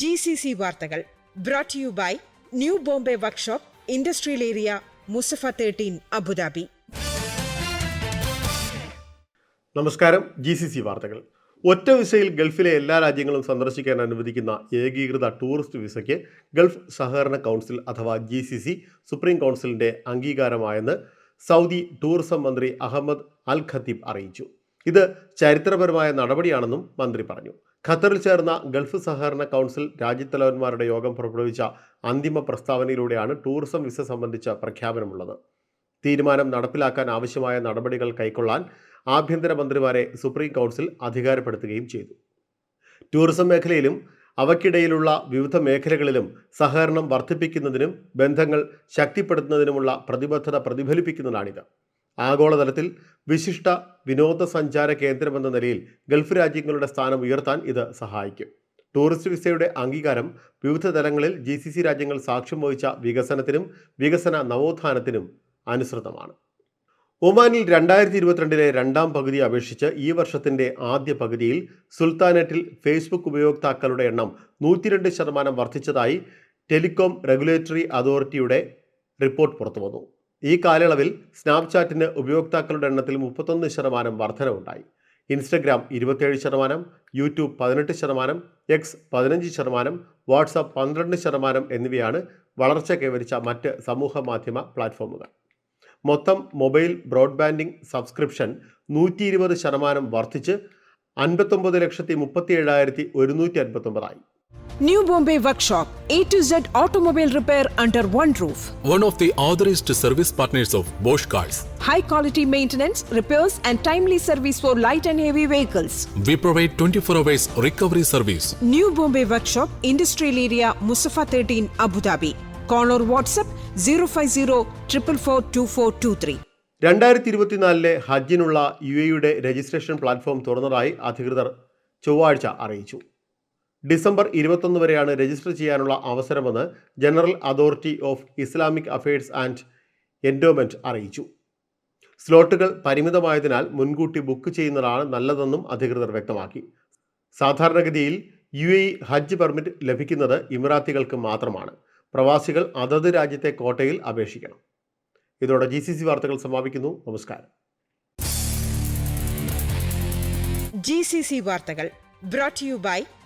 G C C വാർത്തകൾ brought you by new Bombay workshop industrial area Musaffah thirteen Abu Dhabi നമസ്കാരം G C C വാർത്തകൾ. ഒറ്റ വിസയിൽ ഗൾഫിലെ എല്ലാ രാജ്യങ്ങളും സന്ദർശിക്കാൻ അനുവദിക്കുന്ന ഏകീകൃത ടൂറിസ്റ്റ് വിസയ്ക്ക് ഗൾഫ് സഹകരണ കൗൺസിൽ അഥവാ ജി സി സി സുപ്രീം കൗൺസിലിന്റെ അംഗീകാരമായെന്ന് സൗദി ടൂറിസം മന്ത്രി അഹമ്മദ് അൽ ഖത്തീബ് അറിയിച്ചു. ഇത് ചരിത്രപരമായ നടപടിയാണെന്നും മന്ത്രി പറഞ്ഞു. ഖത്തറിൽ ചേർന്ന ഗൾഫ് സഹകരണ കൗൺസിൽ രാജ്യത്തലവന്മാരുടെ യോഗം പുറപ്പെടുവിച്ച അന്തിമ പ്രസ്താവനയിലൂടെയാണ് ടൂറിസം വിസ സംബന്ധിച്ച പ്രഖ്യാപനമുള്ളത്. തീരുമാനം നടപ്പിലാക്കാൻ ആവശ്യമായ നടപടികൾ കൈക്കൊള്ളാൻ ആഭ്യന്തരമന്ത്രിമാരെ സുപ്രീം കൗൺസിൽ അധികാരപ്പെടുത്തുകയും ചെയ്തു. ടൂറിസം മേഖലയിലും അവക്കിടയിലുള്ള വിവിധ മേഖലകളിലും സഹകരണം വർദ്ധിപ്പിക്കുന്നതിനും ബന്ധങ്ങൾ ശക്തിപ്പെടുത്തുന്നതിനുമുള്ള പ്രതിബദ്ധത പ്രതിഫലിപ്പിക്കുന്നതാണിത് ആഗോളതലത്തിൽ വിശിഷ്ട വിനോദസഞ്ചാര കേന്ദ്രമെന്ന നിലയിൽ ഗൾഫ് രാജ്യങ്ങളുടെ സ്ഥാനം ഉയർത്താൻ ഇത് സഹായിക്കും. ടൂറിസ്റ്റ് വിസയുടെ അംഗീകാരം വിവിധ തലങ്ങളിൽ ജി സി സി രാജ്യങ്ങൾ സാക്ഷ്യം വഹിച്ച വികസനത്തിനും വികസന നവോത്ഥാനത്തിനും അനുസൃതമാണ്. ഒമാനിൽ രണ്ടായിരത്തി ഇരുപത്തിരണ്ടിലെ രണ്ടാം പകുതി അപേക്ഷിച്ച് ഈ വർഷത്തിന്റെ ആദ്യ പകുതിയിൽ സുൽത്താനറ്റിൽ ഫേസ്ബുക്ക് ഉപയോക്താക്കളുടെ എണ്ണം നൂറ്റിരണ്ട് ശതമാനം വർദ്ധിച്ചതായി ടെലികോം റെഗുലേറ്ററി അതോറിറ്റിയുടെ റിപ്പോർട്ട് പുറത്തുവന്നു. ഈ കാലയളവിൽ സ്നാപ്ചാറ്റിന് ഉപയോക്താക്കളുടെ എണ്ണത്തിൽ മുപ്പത്തൊന്ന് ശതമാനം വർധനവുണ്ടായി. ഇൻസ്റ്റഗ്രാം ഇരുപത്തിയേഴ് ശതമാനം യൂട്യൂബ് പതിനെട്ട് ശതമാനം എക്സ് പതിനഞ്ച് ശതമാനം വാട്സാപ്പ് പന്ത്രണ്ട് ശതമാനം എന്നിവയാണ് വളർച്ച കൈവരിച്ച മറ്റ് സമൂഹ മാധ്യമ പ്ലാറ്റ്ഫോമുകൾ. മൊത്തം മൊബൈൽ ബ്രോഡ്ബാൻഡിംഗ് സബ്സ്ക്രിപ്ഷൻ നൂറ്റി ഇരുപത് ശതമാനം വർദ്ധിച്ച് അൻപത്തൊമ്പത് ലക്ഷത്തി മുപ്പത്തി ഏഴായിരത്തി ഒരുന്നൂറ്റി അൻപത്തൊമ്പതായി. New Bombay Workshop, A to Z automobile repair under one roof. one of the authorized service partners of Bosch Cars. high quality maintenance, repairs, and timely service for light and heavy vehicles. We provide 24 hours recovery service. New Bombay Workshop, Industrial Area, Musafa 13, Abu Dhabi. Call or WhatsApp 050 444 രണ്ടായിരത്തി ഇരുപത്തിനാലിലെ ഹജ്ജിനുള്ള U എയുടെ registration platform തുറന്നതായി അധികൃതർ ചൊവ്വാഴ്ച അറിയിച്ചു December ഇരുപത്തൊന്ന് വരെയാണ് രജിസ്റ്റർ ചെയ്യാനുള്ള അവസരമെന്ന് general authority of Islamic affairs and endowment അറിയിച്ചു. സ്ലോട്ടുകൾ പരിമിതമായതിനാൽ മുൻകൂട്ടി ബുക്ക് ചെയ്യുന്നതാണ് നല്ലതെന്നും അധികൃതർ വ്യക്തമാക്കി. സാധാരണഗതിയിൽ യു എ ഹജ്ജ് പെർമിറ്റ് ലഭിക്കുന്നത് ഇമിറാത്തികൾക്ക് മാത്രമാണ്. പ്രവാസികൾ അതത് രാജ്യത്തെ കോട്ടയിൽ അപേക്ഷിക്കണം. ഇതോടെ ജി സി സി വാർത്തകൾ സമാപിക്കുന്നു. നമസ്കാരം. ജി സി സി വാർത്തകൾ brought you by